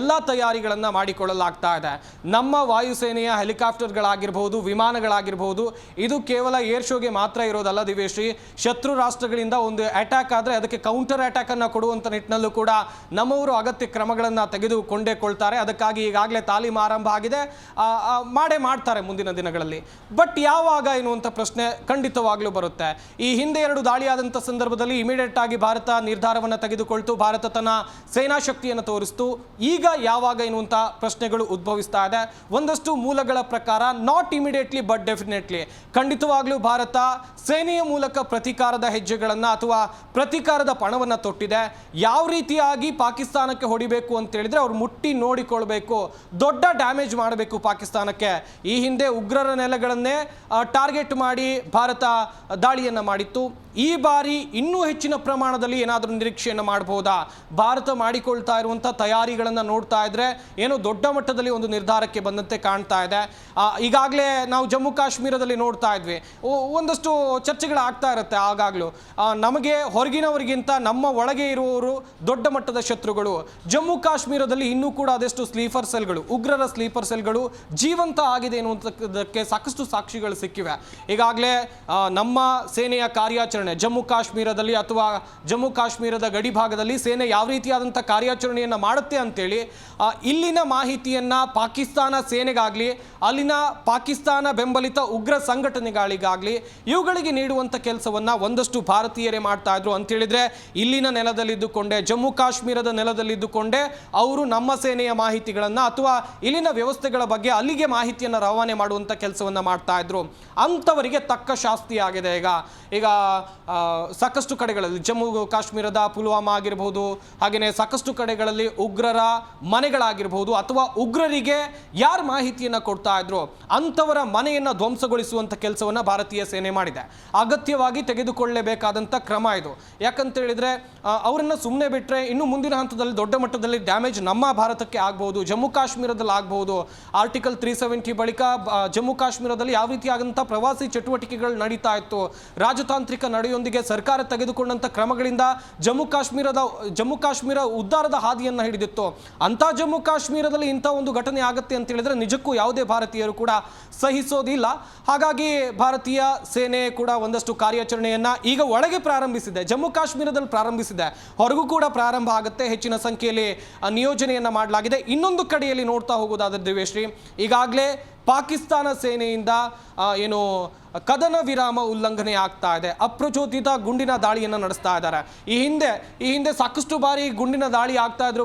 ಎಲ್ಲ ತಯಾರಿಗಳನ್ನು ಮಾಡಿಕೊಳ್ಳಲಾಗ್ತಾ ಇದೆ. ನಮ್ಮ ವಾಯುಸೇನೆಯ ಹೆಲಿಕಾಪ್ಟರ್ಗಳಾಗಿರ್ಬೋದು ವಿಮಾನಗಳಾಗಿರ್ಬೋದು ಇದು ಕೇವಲ ಏರ್ ಶೋಗೆ ಮಾತ್ರ ಇರೋದಲ್ಲ ದಿವೇಶ್ರೀ ಶತ್ರು ರಾಷ್ಟ್ರಗಳಿಂದ ಒಂದು ಅಟ್ಯಾಕ್ ಆದರೆ ಅದಕ್ಕೆ ಕೌಂಟರ್ ಅಟ್ಯಾಕನ್ನು ಕೊಡುವಂಥ ನಿಟ್ಟಿನಲ್ಲೂ ಕೂಡ ನಮ್ಮವರು ಅಗತ್ಯ ಕ್ರಮಗಳನ್ನು ತೆಗೆದುಕೊಂಡೇ ಕೊಳ್ತಾರೆ. ಅದಕ್ಕಾಗಿ ಈಗಾಗಲೇ ತಾಲೀಮು ಆರಂಭ ಆಗಿದೆ. ಮಾಡೇ ಮಾಡ್ತಾರೆ ಮುಂದಿನ ದಿನಗಳಲ್ಲಿ. ಬಟ್ ಯಾವಾಗ ಎನ್ನುವಂಥ ಪ್ರಶ್ನೆ ಖಂಡಿತವಾಗ್ಲೂ ಬರುತ್ತೆ. ಈ ಹಿಂದೆ ಎರಡು ದಾಳಿಯಾದಂಥ ಸಂದರ್ಭದಲ್ಲಿ ಇಮಿಡಿಯೇಟ್ ಆಗಿ ಭಾರತ ನಿರ್ಧಾರವನ್ನು ತೆಗೆದುಕೊಳ್ತು. ಭಾರತ ತನ್ನ ಸೇನಾ ಶಕ್ತಿಯನ್ನು ತೋರಿಸ್ತು. ಈಗ ಯಾವಾಗ ಎನ್ನುವಂಥ ಪ್ರಶ್ನೆಗಳು ಉದ್ಭವಿಸ್ತಾ ಇದೆ. ಒಂದಷ್ಟು ಮೂಲಗಳ ಪ್ರಕಾರ ನಾಟ್ ಇಮಿಡಿಯೇಟ್ಲಿ ಬಟ್ ಡೆಫಿನೆಟ್ಲಿ ಖಂಡಿತವಾಗ್ಲೂ ಭಾರತ ಸೇನೆಯ ಮೂಲಕ ಪ್ರತೀಕಾರದ ಹೆಜ್ಜೆಗಳನ್ನು ಅಥವಾ ಪ್ರತೀಕಾರದ ಪಣವನ್ನು ತೊಟ್ಟಿದೆ. ಯಾವ ರೀತಿಯಾಗಿ ಪಾಕಿಸ್ತಾನಕ್ಕೆ ಹೊಡಿಬೇಕು ಅಂತ ಹೇಳಿದ್ರೆ ಅವ್ರು ಮುಟ್ಟಿ ನೋಡಿಕೊಳ್ಬೇಕು. ದೊಡ್ಡ ಡ್ಯಾಮೇಜ್ ಮಾಡಬೇಕು ಪಾಕಿಸ್ತಾನಕ್ಕೆ ಈ ಹಿಂದೆ ಉಗ್ರರ ನೆಲೆಗಳನ್ನೇ ಟಾರ್ಗೆಟ್ ಮಾಡಿ ಭಾರತ ದಾಳಿಯನ್ನು ಮಾಡಿತ್ತು. ಈ ಬಾರಿ ಇನ್ನೂ ಹೆಚ್ಚಿನ ಪ್ರಮಾಣದಲ್ಲಿ ಏನಾದರೂ ನಿರೀಕ್ಷೆಯನ್ನು ಮಾಡಬಹುದಾ? ಭಾರತ ಮಾಡಿಕೊಳ್ತಾ ಇರುವಂಥ ತಯಾರಿಗಳನ್ನು ನೋಡ್ತಾ ಇದ್ರೆ ಏನೋ ದೊಡ್ಡ ಮಟ್ಟದಲ್ಲಿ ಒಂದು ನಿರ್ಧಾರಕ್ಕೆ ಬಂದಂತೆ ಕಾಣ್ತಾ ಇದೆ. ಈಗಾಗಲೇ ನಾವು ಜಮ್ಮು ಕಾಶ್ಮೀರದಲ್ಲಿ ನೋಡ್ತಾ ಇದ್ವಿ. ಒಂದಷ್ಟು ಚರ್ಚೆಗಳಾಗ್ತಾ ಇರುತ್ತೆ ಆಗಾಗಲೂ. ನಮಗೆ ಹೊರಗಿನವರಿಗಿಂತ ನಮ್ಮ ಒಳಗೆ ಇರುವವರು ದೊಡ್ಡ ಮಟ್ಟದ ಶತ್ರುಗಳು. ಜಮ್ಮು ಕಾಶ್ಮೀರದಲ್ಲಿ ಇನ್ನೂ ಕೂಡ ಅದೆಷ್ಟು ಸ್ಲೀಪರ್ ಸೆಲ್ಗಳು, ಉಗ್ರರ ಸ್ಲೀಪರ್ ಸೆಲ್ಗಳು ಜೀವಂತ ಆಗಿದೆ ಎನ್ನುವಂಥದ್ದಕ್ಕೆ ಸಾಕಷ್ಟು ಸಾಕ್ಷಿಗಳು ಸಿಕ್ಕಿವೆ. ಈಗಾಗಲೇ ನಮ್ಮ ಸೇನೆಯ ಕಾರ್ಯಾಚರಣೆ ಜಮ್ಮು ಕಾಶ್ಮೀರದಲ್ಲಿ ಅಥವಾ ಜಮ್ಮು ಕಾಶ್ಮೀರದ ಗಡಿ ಭಾಗದಲ್ಲಿ ಸೇನೆ ಯಾವ ರೀತಿಯಾದಂಥ ಕಾರ್ಯಾಚರಣೆಯನ್ನು ಮಾಡುತ್ತೆ ಅಂತೇಳಿ ಇಲ್ಲಿನ ಮಾಹಿತಿಯನ್ನು ಪಾಕಿಸ್ತಾನ ಸೇನೆಗಾಗಲಿ, ಅಲ್ಲಿನ ಪಾಕಿಸ್ತಾನ ಬೆಂಬಲಿತ ಉಗ್ರ ಸಂಘಟನೆಗಳಿಗಾಗಲಿ ಇವುಗಳಿಗೆ ನೀಡುವಂಥ ಕೆಲಸವನ್ನು ಒಂದಷ್ಟು ಭಾರತೀಯರೇ ಮಾಡ್ತಾ ಇದ್ರು ಅಂತೇಳಿದರೆ ಇಲ್ಲಿನ ನೆಲದಲ್ಲಿದ್ದುಕೊಂಡೇ, ಜಮ್ಮು ಕಾಶ್ಮೀರದ ನೆಲದಲ್ಲಿದ್ದುಕೊಂಡೇ ಅವರು ನಮ್ಮ ಸೇನೆಯ ಮಾಹಿತಿಗಳನ್ನು ಅಥವಾ ಇಲ್ಲಿನ ವ್ಯವಸ್ಥೆಗಳ ಬಗ್ಗೆ ಅಲ್ಲಿಗೆ ಮಾಹಿತಿಯನ್ನು ರವಾನೆ ಮಾಡುವಂಥ ಕೆಲಸವನ್ನು ಮಾಡ್ತಾ ಇದ್ರು. ಅಂಥವರಿಗೆ ತಕ್ಕ ಶಾಸ್ತಿ ಆಗಿದೆ ಈಗ. ಈಗ ಸಾಕಷ್ಟು ಕಡೆಗಳಲ್ಲಿ, ಜಮ್ಮು, ಕಾಶ್ಮೀರದ ಪುಲ್ವಾಮಾ ಆಗಿರ್ಬೋದು ಹಾಗೆಯೇ ಸಾಕಷ್ಟು ಕಡೆಗಳಲ್ಲಿ ಉಗ್ರರ ಮನೆಗಳಾಗಿರ್ಬೋದು ಅಥವಾ ಉಗ್ರರಿಗೆ ಯಾರು ಮಾಹಿತಿಯನ್ನು ಕೊಡ್ತಾ ಇದ್ರು, ಅಂಥವರ ಮನೆಯನ್ನು ಧ್ವಂಸಗೊಳಿಸುವಂಥ ಕೆಲಸವನ್ನು ಭಾರತೀಯ ಸೇನೆ ಮಾಡಿದೆ. ಅಗತ್ಯವಾಗಿ ತೆಗೆದುಕೊಳ್ಳಲೇಬೇಕಾದಂಥ ಕ್ರಮ ಇದು. ಯಾಕಂತ ಹೇಳಿದ್ರೆ ಅವರನ್ನು ಸುಮ್ಮನೆ ಬಿಟ್ಟರೆ ಇನ್ನು ಮುಂದಿನ ಹಂತದಲ್ಲಿ ದೊಡ್ಡ ಮಟ್ಟದಲ್ಲಿ ಡ್ಯಾಮೇಜ್ ನಮ್ಮ ಭಾರತಕ್ಕೆ ಆಗಬಹುದು ಜಮ್ಮು ಕಾಶ್ಮೀರದಲ್ಲಿ ಆಗಬಹುದು ಆರ್ಟಿಕಲ್ ತ್ರೀ ಸೆವೆಂಟಿ ಬಳಿಕ ಜಮ್ಮು ಕಾಶ್ಮೀರದಲ್ಲಿ ಯಾವ ರೀತಿಯಾದಂಥ ಪ್ರವಾಸಿ ಚಟುವಟಿಕೆಗಳು ನಡೀತಾ ಇತ್ತು, ರಾಜತಾಂತ್ರಿಕ ನಡೆಯೊಂದಿಗೆ ಸರ್ಕಾರ ತೆಗೆದುಕೊಂಡಂಥ ಕ್ರಮಗಳಿಂದ ಜಮ್ಮು ಕಾಶ್ಮೀರದ, ಜಮ್ಮು ಕಾಶ್ಮೀರ ಉದ್ಧಾರದ ಹಾದಿಯನ್ನು ಹಿಡಿದಿತ್ತು. ಅಂಥ ಜಮ್ಮು ಕಾಶ್ಮೀರದಲ್ಲಿ ಇಂಥ ಒಂದು ಘಟನೆ ಆಗುತ್ತೆ ಅಂತ ಹೇಳಿದ್ರೆ ನಿಜಕ್ಕೂ ಯಾವುದೇ ಭಾರತೀಯರು ಕೂಡ ಸಹಿಸೋದಿಲ್ಲ. ಹಾಗಾಗಿ ಭಾರತೀಯ ಸೇನೆ ಕೂಡ ಒಂದಷ್ಟು ಕಾರ್ಯಾಚರಣೆಯನ್ನು ಈಗ ಒಳಗೆ ಪ್ರಾರಂಭಿಸಿದೆ, ಜಮ್ಮು ಕಾಶ್ಮೀರದಲ್ಲಿ ಪ್ರಾರಂಭಿಸಿದೆ. ಹೊರಗೂ ಕೂಡ ಪ್ರಾರಂಭ ಆಗುತ್ತೆ, ಹೆಚ್ಚಿನ ಸಂಖ್ಯೆಯಲ್ಲಿ ನಿಯೋಜನೆಯನ್ನು ಮಾಡಲಾಗಿದೆ. ಇನ್ನೊಂದು ಕಡೆಯಲ್ಲಿ ನೋಡ್ತಾ ಹೋಗೋದಾದ್ರೆ ದಿವ್ಯಶ್ರೀ, ಈಗಾಗಲೇ ಪಾಕಿಸ್ತಾನ ಸೇನೆಯಿಂದ ಏನು, ಕದನ ವಿರಾಮ ಉಲ್ಲಂಘನೆ ಆಗ್ತಾ ಇದೆ. ಅಪ್ರಚೋದಿತ ಗುಂಡಿನ ದಾಳಿಯನ್ನು ನಡೆಸ್ತಾ ಇದ್ದಾರೆ. ಈ ಹಿಂದೆ ಈ ಹಿಂದೆ ಸಾಕಷ್ಟು ಬಾರಿ ಗುಂಡಿನ ದಾಳಿ ಆಗ್ತಾ ಇದ್ರು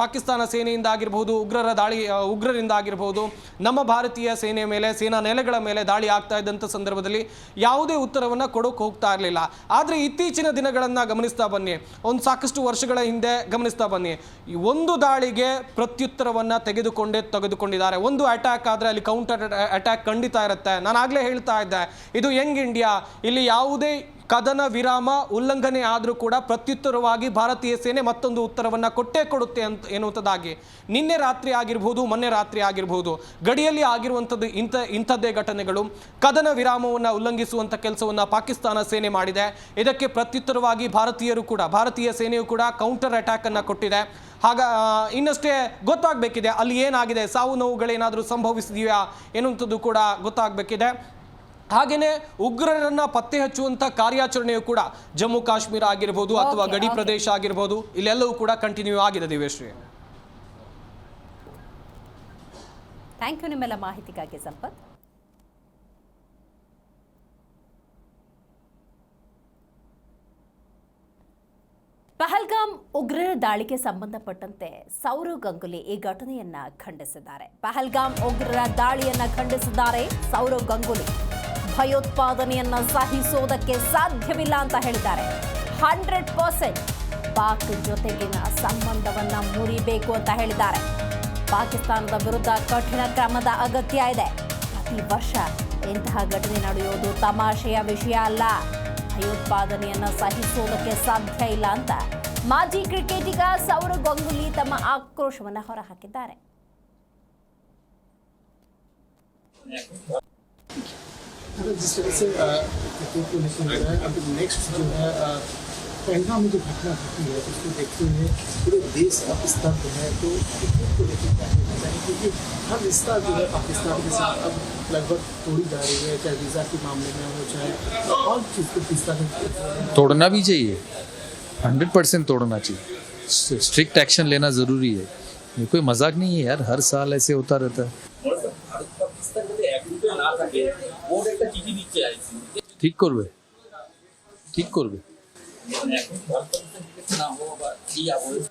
ಪಾಕಿಸ್ತಾನ ಸೇನೆಯಿಂದ ಆಗಿರಬಹುದು, ಉಗ್ರರ ದಾಳಿ ಉಗ್ರರಿಂದ ಆಗಿರಬಹುದು. ನಮ್ಮ ಭಾರತೀಯ ಸೇನೆಯ ಮೇಲೆ, ಸೇನಾ ನೆಲೆಗಳ ಮೇಲೆ ದಾಳಿ ಆಗ್ತಾ ಇದ್ದಂಥ ಸಂದರ್ಭದಲ್ಲಿ ಯಾವುದೇ ಉತ್ತರವನ್ನು ಕೊಡೋಕೆ ಹೋಗ್ತಾ ಇರಲಿಲ್ಲ. ಆದರೆ ಇತ್ತೀಚಿನ ದಿನಗಳನ್ನು ಗಮನಿಸ್ತಾ ಬನ್ನಿ. ಒಂದು ಸಾಕಷ್ಟು ವರ್ಷಗಳ ಹಿಂದೆ ಗಮನಿಸ್ತಾ ಬನ್ನಿ. ಒಂದು ದಾಳಿಗೆ ಪ್ರತ್ಯುತ್ತರವನ್ನು ತೆಗೆದುಕೊಂಡೇ, ತೆಗೆದುಕೊಂಡಿದ್ದಾರೆ. ಒಂದು ಅಟ್ಯಾಕ್ ಆದರೆ ಅಲ್ಲಿ ಕೌಂಟರ್ ಅಟ್ಯಾಕ್ ಖಂಡಿತ ಇರುತ್ತೆ. ನಾನು ಆಗಲೇ ಹೇಳ್ತಾ ಇದ್ದೆ ಇದು ಯಂಗ್ ಇಂಡಿಯಾ ಇಲ್ಲಿ ಯಾವುದೇ ಕದನ ವಿರಾಮ ಉಲ್ಲಂಘನೆ ಆದರೂ ಕೂಡ ಪ್ರತ್ಯುತ್ತರವಾಗಿ ಭಾರತೀಯ ಸೇನೆ ಮತ್ತೊಂದು ಉತ್ತರವನ್ನು ಕೊಟ್ಟೇ ಕೊಡುತ್ತೆ ಅಂತ ಎನ್ನುವಂಥದ್ದಾಗಿ ನಿನ್ನೆ ರಾತ್ರಿ ಆಗಿರ್ಬೋದು, ಮೊನ್ನೆ ರಾತ್ರಿ ಆಗಿರ್ಬೋದು, ಗಡಿಯಲ್ಲಿ ಆಗಿರುವಂಥದ್ದು ಇಂಥ, ಇಂಥದ್ದೇ ಘಟನೆಗಳು. ಕದನ ವಿರಾಮವನ್ನು ಉಲ್ಲಂಘಿಸುವಂಥ ಕೆಲಸವನ್ನು ಪಾಕಿಸ್ತಾನ ಸೇನೆ ಮಾಡಿದೆ. ಇದಕ್ಕೆ ಪ್ರತ್ಯುತ್ತರವಾಗಿ ಭಾರತೀಯರು ಕೂಡ, ಭಾರತೀಯ ಸೇನೆಯು ಕೂಡ ಕೌಂಟರ್ ಅಟ್ಯಾಕನ್ನು ಕೊಟ್ಟಿದೆ. ಹಾಗ ಇನ್ನಷ್ಟೇ ಗೊತ್ತಾಗಬೇಕಿದೆ, ಅಲ್ಲಿ ಏನಾಗಿದೆ, ಸಾವು ನೋವುಗಳೇನಾದರೂ ಸಂಭವಿಸಿದೆಯಾ ಎನ್ನುವಂಥದ್ದು ಕೂಡ ಗೊತ್ತಾಗಬೇಕಿದೆ. ಹಾಗೆಯೇ ಉಗ್ರರನ್ನ ಪತ್ತೆ ಹಚ್ಚುವಂತ ಕಾರ್ಯಾಚರಣೆಯು ಕೂಡ ಜಮ್ಮು ಕಾಶ್ಮೀರ ಆಗಿರ್ಬೋದು ಅಥವಾ ಗಡಿ. ಪ್ರದೇಶ ಆಗಿರ್ಬೋದು ಇಲ್ಲೆಲ್ಲವೂ ಕೂಡ ಕಂಟಿನ್ಯೂ ಆಗಿದೆ ದಿವ್ಯಶ್ರೀ. ಥ್ಯಾಂಕ್ ಯು ನಿಮ್ಮೆಲ್ಲ ಮಾಹಿತಿಗಾಗಿ ಸಂಪತ್. ಪಹಲ್ಗಾಮ್ ಉಗ್ರರ ದಾಳಿಗೆ ಸಂಬಂಧಪಟ್ಟಂತೆ ಸೌರವ್ ಗಂಗುಲಿ ಈ ಘಟನೆಯನ್ನ ಖಂಡಿಸಿದ್ದಾರೆ. ಪಹಲ್ಗಾಮ್ ಉಗ್ರರ ದಾಳಿಯನ್ನ ಖಂಡಿಸಿದ್ದಾರೆ ಸೌರವ್ ಗಂಗುಲಿ. ಭಯೋತ್ಪಾದನೆಯನ್ನ ಸಹಿಸೋದಕ್ಕೆ ಸಾಧ್ಯವಿಲ್ಲ ಅಂತ ಹೇಳಿದ್ದಾರೆ. ಹಂಡ್ರೆಡ್ ಪರ್ಸೆಂಟ್ ಪಾಕ್ ಜೊತೆಗಿನ ಸಂಬಂಧವನ್ನ ಮುರಿಬೇಕು ಅಂತ ಹೇಳಿದ್ದಾರೆ. ಪಾಕಿಸ್ತಾನದ ವಿರುದ್ಧ ಕಠಿಣ ಕ್ರಮದ ಅಗತ್ಯ ಇದೆ. ಪ್ರತಿ ವರ್ಷ ಇಂತಹ ಘಟನೆ ನಡೆಯೋದು ತಮಾಷೆಯ ವಿಷಯ ಅಲ್ಲ. ಭಯೋತ್ಪಾದನೆಯನ್ನ ಸಹಿಸೋದಕ್ಕೆ ಸಾಧ್ಯ ಇಲ್ಲ ಅಂತ ಮಾಜಿ ಕ್ರಿಕೆಟಿಗ ಸೌರವ್ ಗಂಗೂಲಿ ತಮ್ಮ ಆಕ್ರೋಶವನ್ನ ಹೊರಹಾಕಿದ್ದಾರೆ. جس طرح سے ہو چاہے توڑنا بھی چاہیے ہنڈریڈ پرسینٹ توڑنا چاہیے اسٹرکٹ ایکشن لینا ضروری ہے یہ کوئی مذاق نہیں ہے یار ہر سال ایسے ہوتا رہتا ہے যেন না থাকে বোর্ড একটা চিঠি দিচ্ছে আইসি ঠিক করবে। ঠিক করবে।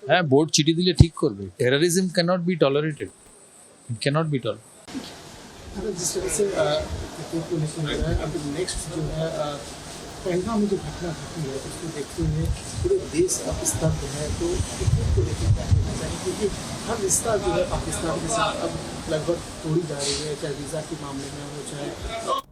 হ্যাঁ বোর্ড চিঠি দিলে ঠিক করবে। Terrorism cannot be tolerated cannot be toll जिस तरह से پہلگام میں جو گھٹنا گھٹی ہے اس کو دیکھتے ہوئے پورے دیش کا استر جو ہے تو کتنے کو لے کے دیکھنا چاہیے۔ کیونکہ ہر رشتہ جو ہے پاکستان کے ساتھ اب لگ بھگ توڑی جا رہی ہے، چاہے ویزا کے معاملے میں ہو، چاہے